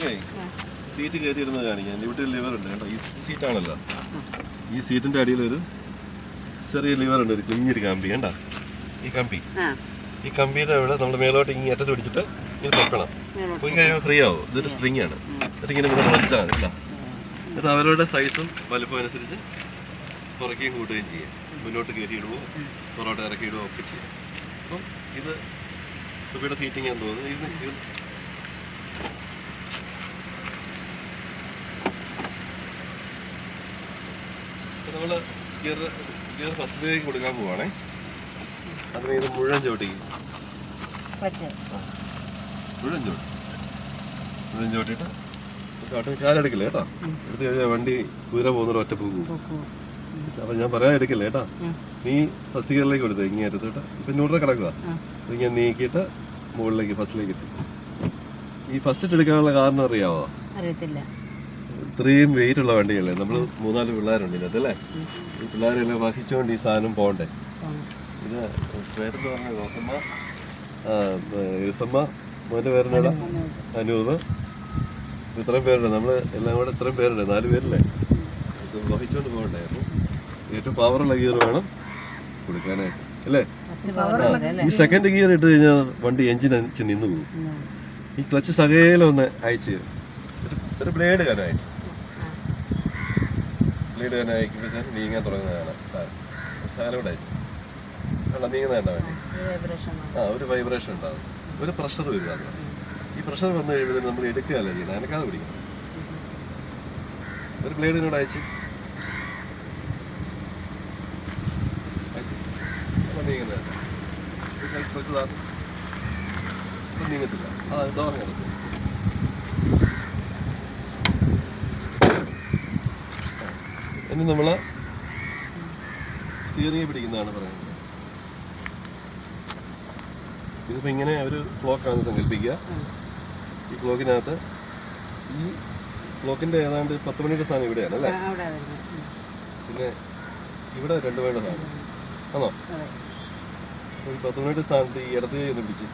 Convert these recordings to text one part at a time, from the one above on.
നമുക്കേ സീറ്റ് കയറ്റിയിരുന്നത് കാണിക്കാം. ഇവിടെ ലിവർ ഉണ്ട് കേട്ടോ. ഈ സീറ്റാണല്ലോ. ഈ സീറ്റിന്റെ അടിയിൽ ഒരു ചെറിയ ലിവർ ഉണ്ട്. ഒരു കുഞ്ഞൊരു കമ്പി. കണ്ട? ഈ കമ്പി. ഈ കമ്പിയുടെ അവിടെ നമ്മൾ മേലോട്ട് ഇങ്ങനെ അറ്റത്ത് പിടിച്ചിട്ട് ഇങ്ങനെ പൊക്കണം. പോയി കഴിയുമ്പോൾ ഫ്രീ ആവും. ഇതൊരു സ്പ്രിങ് ആണ്. എന്നിട്ട് ഇങ്ങനെ മുന്നോട്ട് വലിച്ചാണ് കേട്ടോ. എന്നിട്ട് അവരുടെ സൈസും വലുപ്പം അനുസരിച്ച് കുറയ്ക്കുകയും കൂട്ടുകയും ചെയ്യും. മുന്നോട്ട് കയറ്റിയിടുവോ പുറകോട്ട് ഇറക്കിയിടുവോ ഒക്കെ ചെയ്യാം. അപ്പം ഇത് സുബിയുടെ സീറ്റിംഗ് ആണെന്ന് തോന്നുന്നു. ഇത് നമ്മൾ ഗിയർ ഗിയർ ഫസ്റ്റിലേക്ക് കൊടുക്കാൻ പോവാണേ. അതിന് ഇത് മുഴുവൻ ചവിട്ടിക്കും മുഴുവൻ ചോട്ടി. മുഴുവൻ ചോട്ടിട്ട് ചവിട്ടി കാലെടുക്കില്ല കേട്ടോ? എടുത്തു കഴിഞ്ഞാൽ വണ്ടി കുതിര പോകുന്നൊരു ഒറ്റ പോകും. അപ്പൊ ഞാൻ പറയാൻ എടുക്കില്ല കേട്ടോ? നീ ഫസ്റ്റ് ഗിയറിലേക്ക് കൊടുത്തു ഇങ്ങനെ എടുത്തിട്ട്. ഇപ്പൊ ന്യൂട്രൽ കിടക്കുക ഇങ്ങനെ നീക്കിയിട്ട് മുകളിലേക്ക് ഫസ്റ്റിലേക്ക് ഇട്ടു. ഈ ഫസ്റ്റ് എടുക്കാനുള്ള കാരണം അറിയാവോ? അറിയത്തില്ല. ഇത്രയും വെയിറ്റ് ഉള്ള വണ്ടിയല്ലേ? നമ്മൾ മൂന്നാൽ പിള്ളേരുണ്ട് ഇതിനകത്ത് അല്ലേ? ഈ പിള്ളേരെല്ലാം വഹിച്ചുകൊണ്ട് ഈ സാധനം പോകണ്ടേ. ഇത് പേരെന്ന് പറഞ്ഞ റോസമ്മ? യൂസമ്മ മോന്റെ പേരെന്നാടാ അനൂപ്. ഇത്രയും പേരുണ്ട്. നമ്മൾ എല്ലാം കൂടെ ഇത്രയും പേരുണ്ട്. നാല് പേരല്ലേ? ഇത് വഹിച്ചുകൊണ്ട് പോകണ്ടേ? അപ്പം ഏറ്റവും പവറുള്ള ഗിയർ വേണം കൊടുക്കാനായിട്ട്. അല്ലേ? ഈ സെക്കൻഡ് ഗിയർ ഇട്ട് കഴിഞ്ഞാൽ വണ്ടി എഞ്ചിൻ അഞ്ച് നിന്ന് പോകും. ഈ ക്ലച്ച് സകേലം ഒന്ന് അയച്ച് ഒരു- ഒരു ബ്ലേഡ് കാരണം അയച്ചു ബ്ലേഡ് കാനം അയക്കുമ്പോഴത്തേക്ക് നീങ്ങാൻ തുടങ്ങുന്നതാണ്. കൂടെ അയച്ചു കണ്ടോ നീങ്ങുന്നതാണ് വണ്ടി. ആ ഒരു വൈബ്രേഷൻ ഉണ്ടാകും ഒരു പ്രഷർ വരും അത്. ഈ പ്രഷർ വന്നു കഴിയുമ്പോൾ നമ്മൾ എടുക്കുകയല്ല ചെയ്യുന്നത്. അനക്കാതെ പിടിക്കണം. ഒരു ബ്ലേഡിനോട് അയച്ച്. താ. ഇപ്പം നീങ്ങത്തില്ല. അതാണ് ഇതോ അങ്ങനെ ഇനി നമ്മൾ സ്റ്റിയറിംഗ് പിടിക്കുന്നതാണ് പറയുന്നത്. ഇതിപ്പോൾ ഇങ്ങനെ ഒരു ക്ലോക്കാണ് സങ്കല്പിക്കുക. ഈ ക്ലോക്കിനകത്ത് ഈ ക്ലോക്കിന്റെ ഏതാണ്ട് പത്ത് മണിയുടെ സ്ഥാനം ഇവിടെയാണ് അല്ലേ. പിന്നെ ഇവിടെ രണ്ട് മണിയുടെ സ്ഥാനം. ആണോ? ഈ പത്ത് മണിയുടെ സ്ഥാനത്ത് ഈ ഇടത്ത് കൈ ഒന്ന് പിടിച്ച്.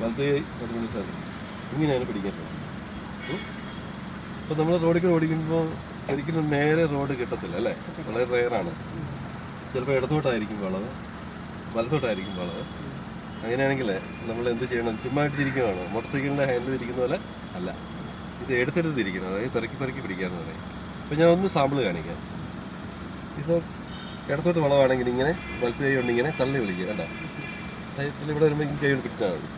വലത്ത് കൈ പത്ത് മണിയുടെ സ്ഥാനത്ത്. ഇങ്ങനെയാണ് പിടിക്കാൻ അപ്പോൾ നമ്മൾ റോഡിൽ ഓടിക്കുമ്പോൾ ഒരിക്കലും നേരെ റോഡ് കിട്ടത്തില്ല അല്ലേ? വളരെ റെയറാണ് ചിലപ്പോൾ ഇടത്തോട്ടായിരിക്കും വളവ് വലത്തോട്ടായിരിക്കും വളവ് അങ്ങനെയാണെങ്കിൽ നമ്മൾ എന്ത് ചെയ്യണം? ചുമ്മാ ഇട്ട് തിരിക്കുകയാണ് മോട്ടോർ സൈക്കിളിന്റെ ഹാൻഡിൽ ഇരിക്കുന്ന പോലെ അല്ല. ഇത് എടുത്തെടുത്ത് ഇരിക്കണം അതായത് പെറുക്കി പെറുക്കി പിടിക്കാന്ന് പറയും. അപ്പോൾ ഞാൻ ഒന്ന് സാമ്പിൾ കാണിക്കാം. ഇത് ഇടത്തോട്ട് വളവാണെങ്കിൽ ഇങ്ങനെ വലത്ത് കൈ കൊണ്ട് ഇങ്ങനെ തള്ളി വിളിക്കുക കേട്ടോ ഇതിൽ ഇവിടെ വരുമ്പോൾ കൈ കൊണ്ട് പിടിച്ചാൽ മതി.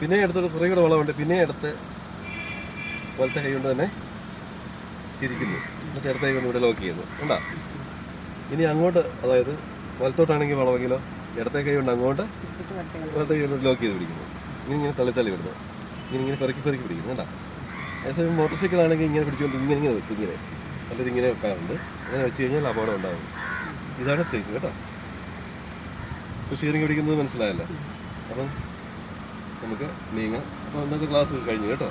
പിന്നെ ഇടത്തോട്ട് കുറേ കൂടെ വളവുണ്ട്. പിന്നെ ഇടത്ത് വലത്തെ കൈ കൊണ്ട് തന്നെ തിരിക്കുന്നു എന്നിട്ട് ഇടത്തെ കൊണ്ട് ഇവിടെ ലോക്ക് ചെയ്യുന്നു. കണ്ടാ? ഇനി അങ്ങോട്ട് അതായത് വലത്തോട്ടാണെങ്കിൽ വളവെങ്കിലോ ഇടത്തെ കൈ കൊണ്ട് അങ്ങോട്ട് വലത്തെ. കൈ കൊണ്ട് ലോക്ക് ചെയ്ത് പിടിക്കുന്നു. ഇങ്ങനെ ഇങ്ങനെ തള്ളി തള്ളി വിടുന്നു. ഇങ്ങനെ ഇങ്ങനെ പെറുക്കി പെറുക്കി പിടിക്കുന്നു. കണ്ടാ? അതേസമയം മോട്ടോർ സൈക്കിൾ ആണെങ്കിൽ ഇങ്ങനെ പിടിച്ചുകൊണ്ട് ഇങ്ങനെ ഇങ്ങനെ വെക്കും ഇങ്ങനെ. അല്ലെങ്കിൽ ഇങ്ങനെ വെക്കാറുണ്ട്. അങ്ങനെ വെച്ച് കഴിഞ്ഞാൽ അപകടം ഉണ്ടാകും ഇതാണ് സൈക്കിൾ കേട്ടോ? ഇപ്പോൾ സ്റ്റിയറിംഗ് പിടിക്കുന്നത് മനസ്സിലായല്ലോ? അപ്പം നമുക്ക് നീങ്ങാം. അപ്പോൾ ഇന്നത്തെ ക്ലാസ് കഴിഞ്ഞു കേട്ടോ?